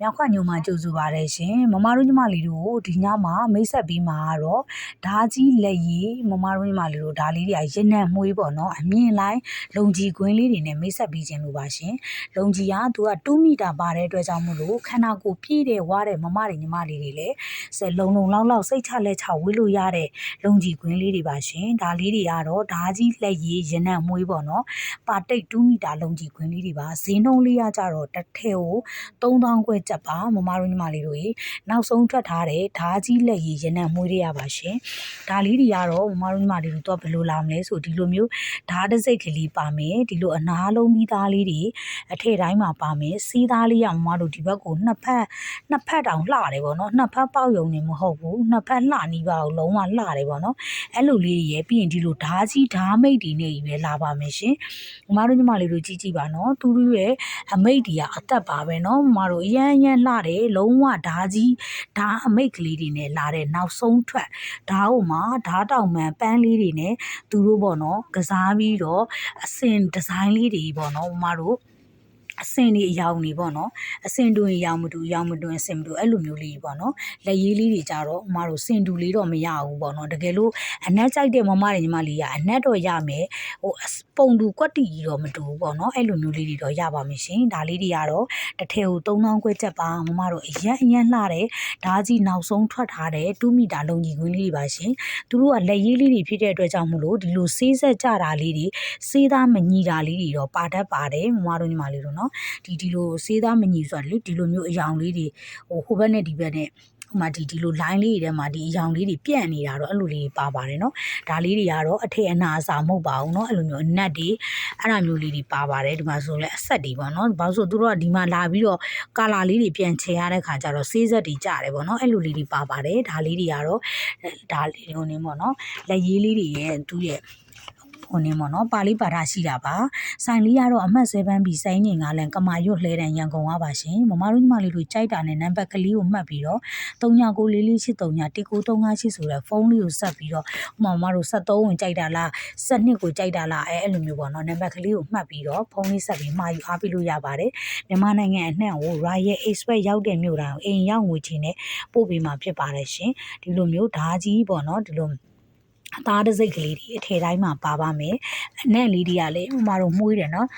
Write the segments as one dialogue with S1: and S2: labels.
S1: မြောက်ခွညုံမှာကြိုဆိုပါရရှင်မမတို့ညီမလေးတို့ဒီညမှာမိတ်ဆက်ပြီးမှာကတော့ဓာကြီးလက်ရည်မမတို့ညီမလေးတို့ဓာလေးတွေကရနံ့မွေးပေါ့နော်အမြင့်လိုက်လုံကြီးကွင်းလေးတွေနဲ့မိတ်ဆက်ပြီးခြင်းလို့ပါရှင်လုံကြီးကသူက2မီတာပါတဲ့အတွက်ကြောင့်မို့လို့ခန္ဓာကိုယ်ပြည့်တဲ့ဝါတဲ့မမတွေညီမလေးတွေလည်းစက်လုံလုံလောက်လောက်စိတ်ချလက်ချဝေးလို့ရတဲ့လုံကြီးကွင်းလေးတွေပါရှင်ဒါလေးတွေကတော့ဓာကြီးလက်ရည်ရနံ့မွေးပေါ့နော်ပါတိတ်2မီတာလုံကြီးကွင်းလေးတွေပါဈေးနှုန်းလေးကကြတော့တစ်ထည့်ကို3000တက်ပါမမတို့ညီမလေးတို့ရေနောက်ဆုံးထွက်ထားတဲ့ဓာကြီးလက်ရည်ရနံမွေးရရပါရှင်ဒါလေးတွေကတော့မမတို့ညီမလေးတို့တော့ဘယ်လိုလာမလဲဆိုဒီလိုမျိုးဓာတစ်စိတ်ကလေးပါမယ်ဒီလိုအနာလုံးပြီးသားလေးတွေအထည့်တိုင်းမှာပါမယ်စီးသားလေးကမမတို့ဒီဘက်ကိုနှစ်ဖက်နှစ်ဖက်တောင်လှတယ်ပေါ့နော်နှစ်ဖက်ပေါက်ယုံနေမဟုတ်ဘူးနှစ်ဖက်လှနီးပါအောင်လုံးဝလှတယ်ပေါ့နော်အဲ့လိုလေးတွေရပြီးရင်ဒီလိုဓာကြီးဓာမိတ်တွေနဲ့ကြီးပဲလာပါမယ်ရှင်မမတို့ညီမလေးတို့ကြည့်ကြည့်ပါနော်သူတို့ရဲ့အမိတ်တွေကအသက်ပါပဲနော်မမတို့အရန်ရန်လှတယ်လုံးဝဓာကြီးဓာအမိတ်ကလေးတွေနဲ့လာတဲ့နောက်ဆုံးထွက်ဓာကိုမှဓာတောင်မှန်ပန်းလေးတွေနဲ့သူတို့ပေါ့နော်ကစားပြီးတော့အစင်ဒီဇိုင်းလေးတွေပေါ့နော်မမတို့ အစင်တွေအယောင်တွေပေါ့နော်အစင်တွင်ရောင်မတူရောင်မတွင်အစင်မတူအဲ့လိုမျိုးလေးပေါ့နော်လက်ရေးလေးတွေကြတော့မမတို့စင်တူလေးတော့မရဘူးပေါ့နော်တကယ်လို့အနက်ကြိုက်တဲ့မမတွေညီမလေးကအနက်တော့ရမယ်ဟိုပုံတူကွက်တီကြီးတော့မတူဘူးပေါ့နော်အဲ့လိုမျိုးလေးတွေတော့ရပါမယ်ရှင်ဒါလေးတွေကတော့တစ်ထည်ကို3000ခွဲချက်ပါမမတို့အရန်အရန်လှတဲ့ဓာကြီးနောက်ဆုံးထွက်ထားတဲ့2မီတာလုံးကြီးကွင်းလေးတွေပါရှင်သူတို့ကလက်ရေးလေးတွေဖြစ်တဲ့အတွက်ကြောင့်မို့လို့ဒီလိုဆေးဆက်ကြတာလေးတွေဆေးသားမညီတာလေးတွေတော့ပါတတ်ပါတယ်မမတို့ညီမလေးတို့နော်နော်ဒီဒီလိုစေးသားမညီဆိုတာလေဒီလိုမျိုးအယောင်လေးတွေဟိုဟိုဘက်နဲ့ဒီဘက်နဲ့ဟိုမှာဒီဒီလို line လေးတွေထဲမှာဒီအယောင်လေးတွေပြန့်နေတာတော့အဲ့လိုလေးပါပါတယ်နော်ဒါလေးတွေကတော့အထည်အနာစာမဟုတ်ပါဘူးနော်အဲ့လိုမျိုးအနက်တွေအဲ့ဒါမျိုးလေးတွေပါပါတယ်ဒီမှာဆိုလဲအဆက်တွေပေါ့နော်ဘာလို့ဆိုသူတို့ကဒီမှာလာပြီးတော့ color လေးတွေပြန်ချေရတဲ့ခါကျတော့စေးဆက်တွေကြတယ်ပေါ့နော်အဲ့လိုလေးတွေပါပါတယ်ဒါလေးတွေကတော့ဒါလေးဟိုနေပေါ့နော်လက်ရေးလေးတွေရဲ့သူ့ရဲ့ ဟိုနေပေါ့နော်ပါဠိပါဌာရှိတာပါဆိုင်လေးကတော့အမှတ်7ပြီးစိုင်းငင်ကလည်းကမာရွတ်လှဲတန်ရန်ကုန်ကပါရှင်မမတို့ညီမလေးတို့ကြိုက်တာနဲ့နံပါတ်ကလေးကိုမှတ်ပြီးတော့3994431958ဆိုတဲ့ဖုန်းလေးကိုဆက်ပြီးတော့ဥမာမမတို့73ဝင်ကြိုက်တာလား72ကိုကြိုက်တာလားအဲအဲ့လိုမျိုးပေါ့နော်နံပါတ်ကလေးကိုမှတ်ပြီးတော့ဖုန်းလေးဆက်ပြီးမှာယူအားပေးလို့ရပါတယ်မြန်မာနိုင်ငံအနှံ့ကို Royal Express ရောက်တဲ့မြို့တိုင်းကိုအိမ်ရောက်ငွေချင်းနဲ့ပို့ပေးမှာဖြစ်ပါတယ်ရှင်ဒီလိုမျိုးဓာကြီးပေါ့နော်ဒီလို အသားတစ်စိတ်ကလေးတွေအထည်တိုင်းမှာပါပါမယ်အနံ့လေးတွေကလည်းဥမာတို့မှုေးတယ်နော်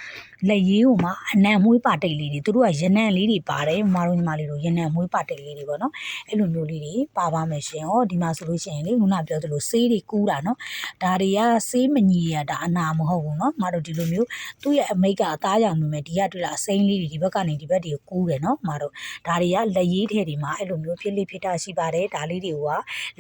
S1: လက်ရေးဟိုမှာအနံ့မှုေးပါတိတ်လေးတွေသူတို့ကရနံ့လေးတွေပါတယ်ဥမာတို့ညီမလေးတို့ရနံ့မှုေးပါတိတ်လေးတွေပေါ့နော်အဲ့လိုမျိုးလေးတွေပါပါမယ်ရှင်ဟောဒီမှာဆိုလို့ရှိရင်လေခုနပြောသလိုဆေးတွေကူးတာနော်ဒါတွေကဆေးမညီရတာအနာမဟုတ်ဘူးနော်မတို့ဒီလိုမျိုးသူ့ရဲ့အမိတ်ကအသားရောင်မြင်မယ်ဒီကတွေ့လာအစိမ်းလေးတွေဒီဘက်ကနေဒီဘက်တွေကိုကူးတယ်နော်မတို့ဒါတွေကလက်ရေးထဲတွေမှာအဲ့လိုမျိုးဖြစ်လိဖြစ်တာရှိပါတယ်ဒါလေးတွေက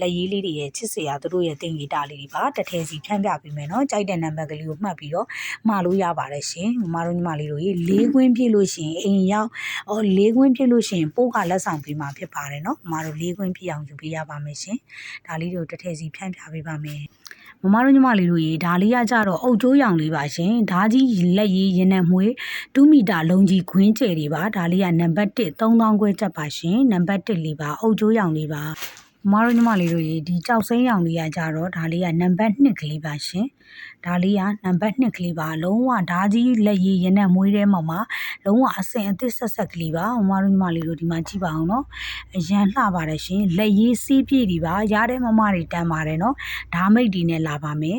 S1: လက်ရေးလေးတွေရဲ့ချစ်စရာသူတို့ရဲ့တင်ကြီးတာလေးတွေပါတစ်ထဲစီဖြန့်ပြပေးမယ်နော်ကြိုက်တဲ့နံပါတ်ကလေးကိုမှတ်ပြီးတော့မှာလို့ရပါတယ်ရှင်မမတို့ညီမလေးတို့ရေလေးခွင်းပြည့်လို့ရှိရင်အိမ်ရောက်အော်လေးခွင်းပြည့်လို့ရှိရင်ပို့ကလက်ဆောင်ပေးမှာဖြစ်ပါတယ်နော်မမတို့လေးခွင်းပြည့်အောင်ယူပေးရပါမယ်ရှင်ဒါလေးတွေကိုတစ်ထဲစီဖြန့်ပြပေးပါမယ်မမတို့ညီမလေးတို့ရေဒါလေးကကြတော့အုတ်ကျိုးရောင်လေးပါရှင်ဒါကြီးလက်ရည်ရင်နဲ့မွေး2မီတာလုံးကြီးခွင်းကျယ်တွေပါဒါလေးကနံပါတ်1 3000ခွဲချက်ပါရှင်နံပါတ်1လေးပါအုတ်ကျိုးရောင်လေးပါ မမတို့ညီမလေးတို့ရေဒီကြောက်စိမ်းရောင်လေးကကြတော့ဒါလေးကနံပါတ်2ကလေးပါရှင်ဒါလေးကနံပါတ်2ကလေးပါလုံးဝဓာကြီးလက်ရည်ရင်နဲ့မွေးထဲမှာမှာလုံးဝအစင်အသစ်ဆက်ဆက်ကလေးပါမမတို့ညီမလေးတို့ဒီမှာကြည့်ပါအောင်နော်အရန်လှပါတယ်ရှင်လက်ရည်စီးပြည့်ဒီပါရတဲ့မမတွေတန်ပါတယ်နော်ဓာမိတ်ဒီနဲ့လာပါမယ်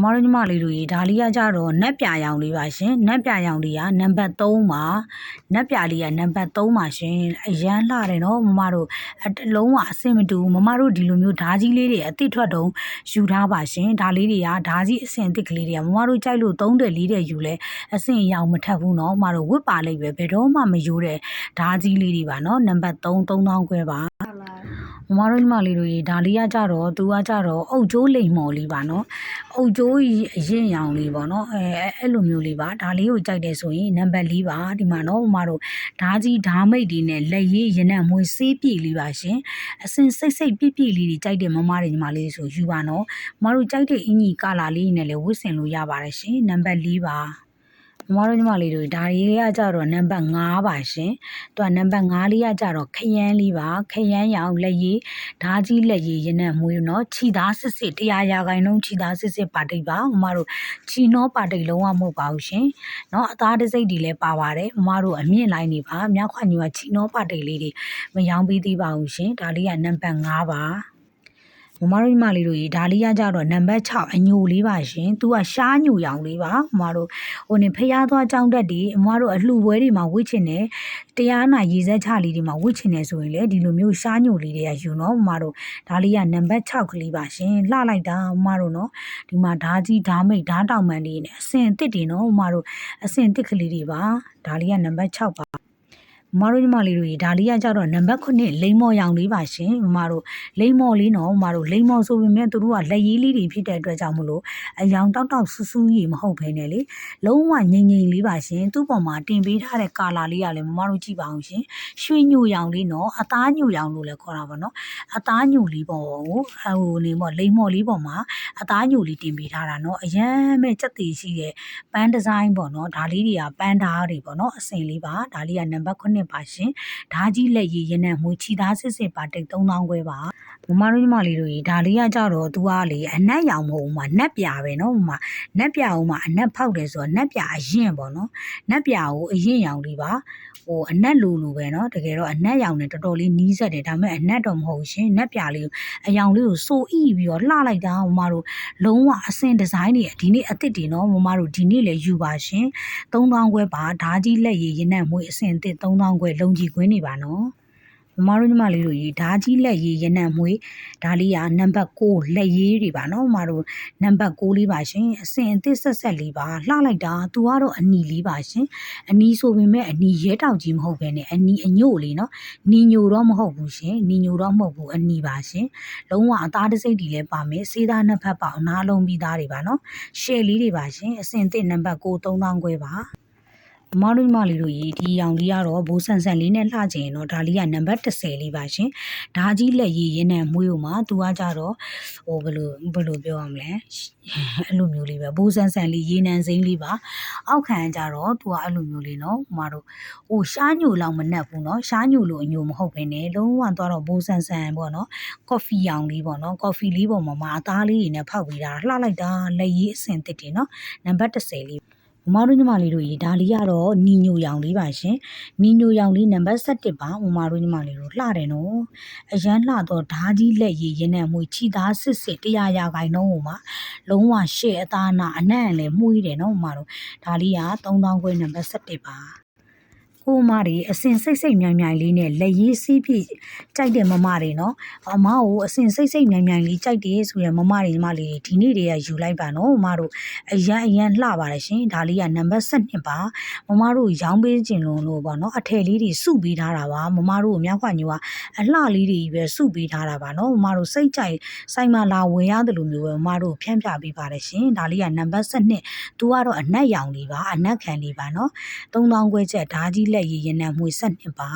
S1: မမတို့ညီမလေးတို့ရေဒါလေးကကြတော့နက်ပြရောင်လေးပါရှင်နက်ပြရောင်လေးကနံပါတ်3ပါနက်ပြလေးကနံပါတ်3ပါရှင်အရန်လှတယ်နော်မမတို့အလုံးဝအဆင်မတူမမတို့ဒီလိုမျိုးဓာကြီးလေးတွေအတိထွက်တုံးယူထားပါရှင်ဒါလေးတွေကဓာကြီးအဆင်အသစ်ကလေးတွေကမမတို့ကြိုက်လို့3တယ်4တယ်ယူလဲအဆင်ရောင်မထက်ဘူးနော်မမတို့ဝစ်ပါလိုက်ပဲဘယ်တော့မှမယူတဲ့ဓာကြီးလေးတွေပါနော်နံပါတ်3 3000ခွဲပါ မမတို့ညီမလေးတို့ရေဒါလေးကကြတော့သူကကြတော့အုတ်ကျိုးလိမ်မော်လေးပါနော်အုတ်ကျိုးအရင်ရောင်လေးပေါ့နော်အဲအဲ့လိုမျိုးလေးပါဒါလေးကိုကြိုက်တယ်ဆိုရင်နံပါတ်4ပါဒီမှာနော်မမတို့ဓာကြီးဓာမိတ်တွေနဲ့လက်ရည်ရင်နဲ့မွေးဆေးပြည့်လေးပါရှင်အစင်စိတ်စိတ်ပြည့်ပြည့်လေးတွေကြိုက်တယ်မမတွေညီမလေးဆိုယူပါနော်မမတို့ကြိုက်တဲ့အင်ကြီးကာလာလေးနဲ့လည်းဝတ်ဆင်လို့ရပါတယ်ရှင်နံပါတ်4ပါ မမတို့ညီမလေးတို့ဒါလေးကကြတော့နံပါတ်5ပါရှင်။သူကနံပါတ်5လေးကကြတော့ခရမ်းလေးပါခရမ်းရောင်လက်ရည်ဓာကြီးလက်ရည်ရင်းနဲ့မွေးနော်ခြိသားစစ်စစ်တရားရာခိုင်နှုန်းခြိသားစစ်စစ်ပါတိတ်ပါမမတို့ခြိနောပါတိတ်လုံးဝမဟုတ်ပါဘူးရှင်။နော်အသားတစိမ့်တွေလည်းပါပါတယ်မမတို့အမြင့်လိုက်နေပါမြောက်ခွညူကခြိနောပါတိတ်လေးတွေမယောင်းပြီးသေးပါဘူးရှင်။ဒါလေးကနံပါတ်5ပါ။ မမတို့ညီမလေးတို့ရေဒါလေးကကြတော့နံပါတ်6အညိုလေးပါရှင်။ तू ကရှားညိုရောင်လေးပါမမတို့ဟိုနေဖျားသွားကြောင်းတက်ဒီအမတို့အလှပွဲတွေမှာဝစ်ချင်တယ်တရားနာရည်စက်ချလေးတွေမှာဝစ်ချင်တယ်ဆိုရင်လေဒီလိုမျိုးရှားညိုလေးတွေကယူနော်မမတို့ဒါလေးကနံပါတ်6ကလေးပါရှင်လှလိုက်တာမမတို့နော်ဒီမှာဓာကြီးဓာမိတ်ဓာတောင်မှန်လေးနဲ့အစင်အစ်စ်တွေနော်မမတို့အစင်အစ်စ်ကလေးတွေပါဒါလေးကနံပါတ်6ပါ မမတို့ညီမလေးတို့ရေဒါလေးကကြတော့နံပါတ်9လိမ္မော်ရောင်လေးပါရှင်မမတို့လိမ္မော်လေးနော်မမတို့လိမ္မော်ဆိုပေမဲ့သူတို့ကလက်ရည်လေးတွေဖြစ်တဲ့အတွက်ကြောင့်မလို့အယောင်တောက်တောက်ဆူဆူကြီးမဟုတ်ဘဲနဲ့လေလုံးဝငိမ့်ငိမ့်လေးပါရှင်သူ့ပေါ်မှာတင်ပေးထားတဲ့ကာလာလေးကလည်းမမတို့ကြည့်ပါအောင်ရှင်ရွှေညိုရောင်လေးနော်အသားညိုရောင်လို့လည်းခေါ်တာပါနော်အသားညိုလေးပေါ်ကိုဟိုနေမော်လိမ္မော်လေးပေါ်မှာအသားညိုလေးတင်ပေးထားတာနော်အရန်မဲ့စက်သေးရှိတဲ့ပန်းဒီဇိုင်းပေါ့နော်ဒါလေးတွေကပန်းဓာတ်တွေပေါ့နော်အစင်လေးပါဒါလေးကနံပါတ်9ပါရှင်ဓာကြီးလက်ရည်ရင်းနဲ့မွေချီသားစစ်စစ်ပါတိတ်3000ခွဲပါမမတို့ညီမလေးတို့ကြီးဒါလေးကကြတော့သူကလေအနက်ရောင်မဟုတ်ဘူးမှာနက်ပြပဲနော်မမနက်ပြအောင်မှာအနက်ဖောက်တယ်ဆိုတော့နက်ပြအရင်ပေါ့နော်နက်ပြကိုအရင်ရောင်လေးပါဟိုအနက်လိုလိုပဲเนาะတကယ်တော့အနက်ရောင်နဲ့တော်တော်လေးနီးစပ်တယ်ဒါပေမဲ့အနက်တော့မဟုတ်ရှင်နက်ပြလေးကိုအယောင်လေးကိုစိုးဣပြီးတော့လှလိုက်တာမမတို့လုံးဝအစင်ဒီဇိုင်းတွေဒီနေ့အစ်စ်တွေเนาะမမတို့ဒီနေ့လည်းယူပါရှင်3000ခွဲပါဓာကြီးလက်ရည်ရင်းနဲ့မွေးအစင်အစ်စ်3000ခွဲလုံကြီးခွင်းနေပါနော်မ မတို့ညီမလေးတို့ရေဓာကြီးလက်ရည်ရနံ့မွေးဒါလေးကနံပါတ်6လက်ရည်တွေပါနော်မမတို့နံပါတ်6လေးပါရှင်အစင်အသစ်ဆက်ဆက်လေးပါလှလိုက်တာသူကတော့အနီလေးပါရှင်အနီဆိုပေမဲ့အနီရဲတောင်ကြီးမဟုတ်ဘဲနဲ့အနီအညို့လေးနော်နီညိုတော့မဟုတ်ဘူးရှင်နီညိုတော့မဟုတ်ဘူးအနီပါရှင်လုံးဝအသားတစိမ့်တွေလည်းပါမယ်စေးသားနှစ်ဖက်ပေါအနာလုံးပြီးသားတွေပါနော်ရှယ်လေးတွေပါရှင်အစင်အသစ်နံပါတ်6 3000ခွဲပါ မမတို့ညီမလေးတို့ရေဒီရောင်လေးကတော့ဘိုးဆန်ဆန်လေးနဲ့လှချင်ရင်တော့ဒါလေးကနံပါတ်30လေးပါရှင်။ဒါကြီးလက်ရည်ရင်းနဲ့မွေးဦးမှာသူကကြတော့ဟိုဘယ်လိုဘယ်လိုပြောရမလဲ။အဲ့လိုမျိုးလေးပဲဘိုးဆန်ဆန်လေးရေနံစိမ့်လေးပါ။အောက်ခံကြတော့သူကအဲ့လိုမျိုးလေးနော်။မမတို့ဟိုရှားညိုလောက်မနှက်ဘူးနော်။ရှားညိုလို့အညိုမဟုတ်ဘဲနဲ့လုံးဝသွားတော့ဘိုးဆန်ဆန်ပေါ့နော်။ကော်ဖီရောင်လေးပေါ့နော်။ကော်ဖီလေးပေါ်မှာမအသားလေးတွေနဲ့ဖောက်ပြီးတာလှလိုက်တာလက်ရည်အစင်တစ်တွေနော်။နံပါတ်30လေး မမတို့ညီမလေးတို့ရေဒါလေးကတော့နီညိုရောင်လေးပါရှင်နီညိုရောင်လေးနံပါတ်7ပါမမတို့ညီမလေးတို့လှတယ်နော်အရန်လှတော့ဓာကြီးလက်ရည်ရင်းနဲ့မွေချီသားစစ်စစ်တရားရာခိုင်နှုန်းဟိုမှာလုံးဝရှေ့အသားနာအနံ့လည်းမှုတယ်နော်မမတို့ဒါလေးက3000ခွဲနံပါတ်7ပါ ကိုမတွေအစင်စိတ်စိတ်မြိုင်မြိုင်လေးနဲ့လက်ရည်စီးပြည့်ကြိုက်တဲ့မမတွေနော်အမကိုအစင်စိတ်စိတ်မြိုင်မြိုင်လေးကြိုက်တယ်ဆိုရင်မမတွေညီမလေးဒီနေ့တည်းကယူလိုက်ပါနော်မမတို့အရန်အရန်လှပါတယ်ရှင်ဒါလေးကနံပါတ်7ပါမမတို့ရောင်းပေးခြင်းလို့လို့ပေါ့နော်အထည်လေးတွေစုပေးထားတာပါမမတို့မြောက်ခွညိုကအလှလေးတွေပဲစုပေးထားတာပါနော်မမတို့စိတ်ကြိုက်ဆိုင်မှာလာဝင်ရတယ်လို့မျိုးပဲမမတို့ဖြန့်ပြပေးပါတယ်ရှင်ဒါလေးကနံပါတ်7သူကတော့အနက်ရောင်လေးပါအနက်ခံလေးပါနော်3000ခွဲချက်ဓာကြီးလက်ရည်ရင်နဲ့မှွေ7ပါ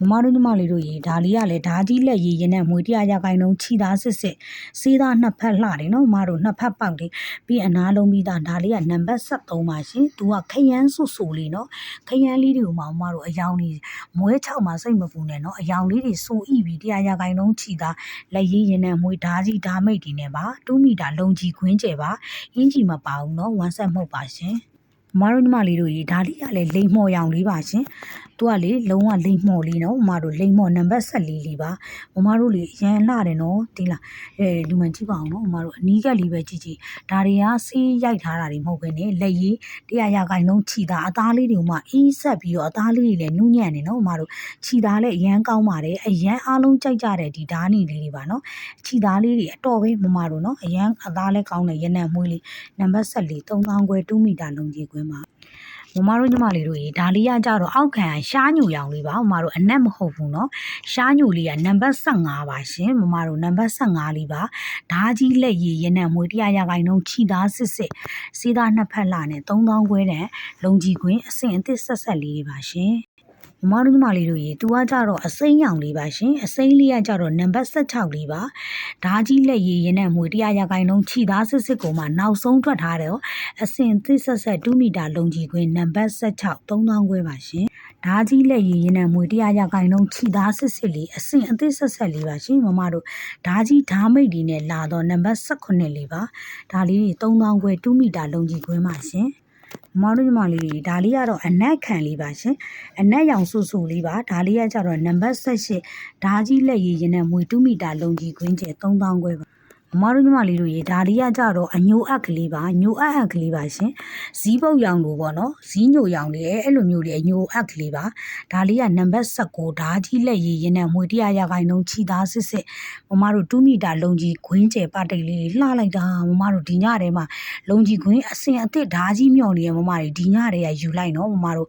S1: မမတို့ညီမလေးတို့ရေဒါလေးကလည်းဓာကြီးလက်ရည်ရင်နဲ့မွေတရားရခိုင်နှုန်းခြိသားစစ်စစ်စေးသားနှစ်ဖက်လှတယ်နော်မမတို့နှစ်ဖက်ပေါက်တယ်ပြီးအနာလုံးပြီးသားဒါလေးကနံပါတ်73ပါရှင်သူကခရမ်းဆူဆူလေးနော်ခရမ်းလေးတွေကိုမှမမတို့အယောင်လေးမွဲချောက်မှာစိတ်မပူနဲ့နော်အယောင်လေးတွေစူဣပြီးတရားရခိုင်နှုန်းခြိသားလက်ရည်ရင်နဲ့မွေဓာကြီးဓာမိတ်တွေနဲ့ပါ2မီတာလုံကြီးခွင်းကျယ်ပါအင်းကြီးမပါဘူးနော်ဝမ်းဆက်မှုတ်ပါရှင် မမတို့ညီမလေးတို့ရေဒါလေးကလည်းလိမ်မော်ရောင်လေးပါရှင်။ သူကလေလုံးဝလိမ်မော်လေးနော်မမတို့လိမ်မော်နံပါတ်14လေးပါ။မမတို့လေရန်လှတယ်နော်ဒီလားအဲလူမှန်ကြည့်ပါအောင်နော်မမတို့အနီးကပ်လေးပဲကြည့်ကြည့်ဒါတွေကဆေးရိုက်ထားတာတွေမဟုတ်ဘဲနဲ့လက်ရည်တရားရခိုင်လုံးခြိတာအသားလေးတွေကမှအီးဆက်ပြီးတော့အသားလေးတွေလည်းနူးညံ့နေနော်မမတို့ခြိတာလည်းအရန်ကောင်းပါတယ်အရန်အားလုံးကြိုက်ကြတဲ့ဒီဓာနီလေးတွေပါနော်ခြိတာလေးတွေအတော်ပဲမမတို့နော်အရန်အသားလည်းကောင်းတယ်ရနံ့မွေးလေးနံပါတ်14 3000ခွဲ2မီတာလုံးကြီးခွင်းပါ မမတို့ညီမလေးတို့ရေဒါလေးကကြတော့အောက်ခံရှားညူရောင်လေးပါမမတို့အနက်မဟုတ်ဘူးเนาะရှားညူလေးကနံပါတ်15ပါရှင်မမတို့နံပါတ်15လေးပါဓာကြီးလက်ရည်ရနံ့မွေတရားရခိုင်နှုန်းခြိသားစစ်စစ်စေးသားနှစ်ဖက်လာနဲ့3000ခွဲတဲ့လုံကြီးခွင်းအဆင့်အသစ်ဆက်ဆက်လေးတွေပါရှင် မမတို့ညီမလေးတို့ရေသူကကြတော့အစိမ်းရောင်လေးပါရှင်အစိမ်းလေးကကြတော့နံပါတ်16လေးပါဓာကြီးလက်ရည်ရင်နဲ့မွေ100ရာခိုင်နှုန်းခြိသားစစ်စစ်ကိုမှနောက်ဆုံးထွက်ထားတယ်အစင်သစ်ဆက်ဆက်2မီတာလုံကြီးခွင်းနံပါတ်16 3000ခွဲပါရှင်ဓာကြီးလက်ရည်ရင်နဲ့မွေ100ရာခိုင်နှုန်းခြိသားစစ်စစ်လေးအစင်အသစ်ဆက်ဆက်လေးပါရှင်မမတို့ဓာကြီးဓာမိတ်ဒီနဲ့လာတော့နံပါတ်18လေးပါဒါလေးတွေ3000ခွဲ2မီတာလုံကြီးခွင်းပါရှင် မမတို့ညီမလေးတွေဒါလေးကတော့အနက်ခံလေးပါရှင်အနက်ရောင်ဆူဆူလေးပါဒါလေးကကြတော့နံပါတ်18ဓာကြီးလက်ရည်ရင်နဲ့မွေ2မီတာလုံကြီးခွင်းကျ3000ခွဲပါ မမတို့ညီမလေးတို့ရေဒါလေးကကြတော့အညိုအပ်ကလေးပါညိုအပ်အပ်ကလေးပါရှင်ဇီးပုတ်ရောင်လိုပေါ့နော်ဇီးညိုရောင်လေးအဲ့လိုမျိုးလေးအညိုအပ်ကလေးပါဒါလေးကနံပါတ်19ဓာကြီးလက်ရည်ရင်နဲ့မွေ100ရာခိုင်နှုန်းခြိသားစစ်စစ်မမတို့2မီတာလုံကြီးခွင်းကျယ်ပါတိတ်လေးတွေလှလိုက်တာမမတို့ဒီညထဲမှာလုံကြီးခွင်းအစင်အစ်စ်ဓာကြီးမြော့နေရမမတွေဒီညထဲကယူလိုက်နော်မမတို့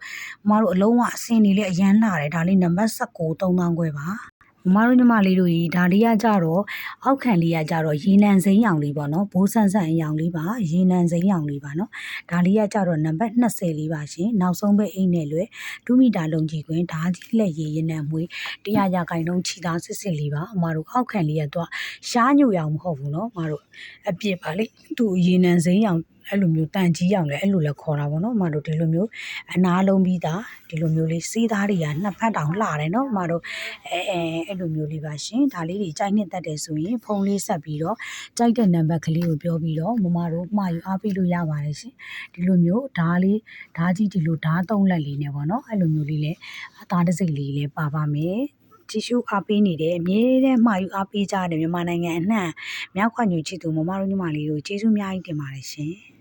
S1: မမတို့အလုံးဝအစင်နေလေးအရန်လှတယ်ဒါလေးနံပါတ်19 3000ခွဲပါ မမတို့ညီမလေးတို့ကြီးဒါလေးကကြတော့အောက်ခံလေးကကြတော့ရေနံစိမ်းရောင်လေးပေါ့နော်ဘိုးဆန်းဆန်းအရောင်လေးပါရေနံစိမ်းရောင်လေးပါနော်ဒါလေးကကြတော့နံပါတ်20လေးပါရှင်နောက်ဆုံးပဲအိမ်နဲ့လွယ်2မီတာလုံကြီးခွင်းဓာကြီးလက်ရေရင်နံမွေး100ရာခိုင်နှုန်းခြိသားစစ်စစ်လေးပါအမတို့အောက်ခံလေးကတော့ရှားညိုရောင်မဟုတ်ဘူးနော်အမတို့အပြစ်ပါလေသူ့ရေနံစိမ်းရောင် အဲ့လိုမျိုးတန်ကြီးရောင်လဲအဲ့လိုလဲခေါ်တာပေါ့နော်အမတို့ဒီလိုမျိုးအနာလုံးပြီးသားဒီလိုမျိုးလေးစေးသားတွေကနှစ်ဖက်တောင်လှတယ်နော်အမတို့အဲအဲအဲ့လိုမျိုးလေးပါရှင်ဒါလေးတွေကြိုက်နှစ်တက်တယ်ဆိုရင်ဖုန်းလေးဆက်ပြီးတော့ကြိုက်တဲ့နံပါတ်ကလေးကိုပြောပြီးတော့မမတို့မှာယူအားပေးလို့ရပါတယ်ရှင်ဒီလိုမျိုးဓားလေးဓားကြီးဒီလိုဓားသုံးလက်လေးနဲ့ပေါ့နော်အဲ့လိုမျိုးလေးလဲအသားတစ်စိတ်လေးလဲပါပါမယ်ကြည့်ရှုအားပေးနေတယ်အမြဲတမ်းမှာယူအားပေးကြတယ်မြန်မာနိုင်ငံအနှံ့မြောက်ခွညူချစ်သူမမတို့ညီမလေးတို့ကျေးဇူးအများကြီးတင်ပါတယ်ရှင်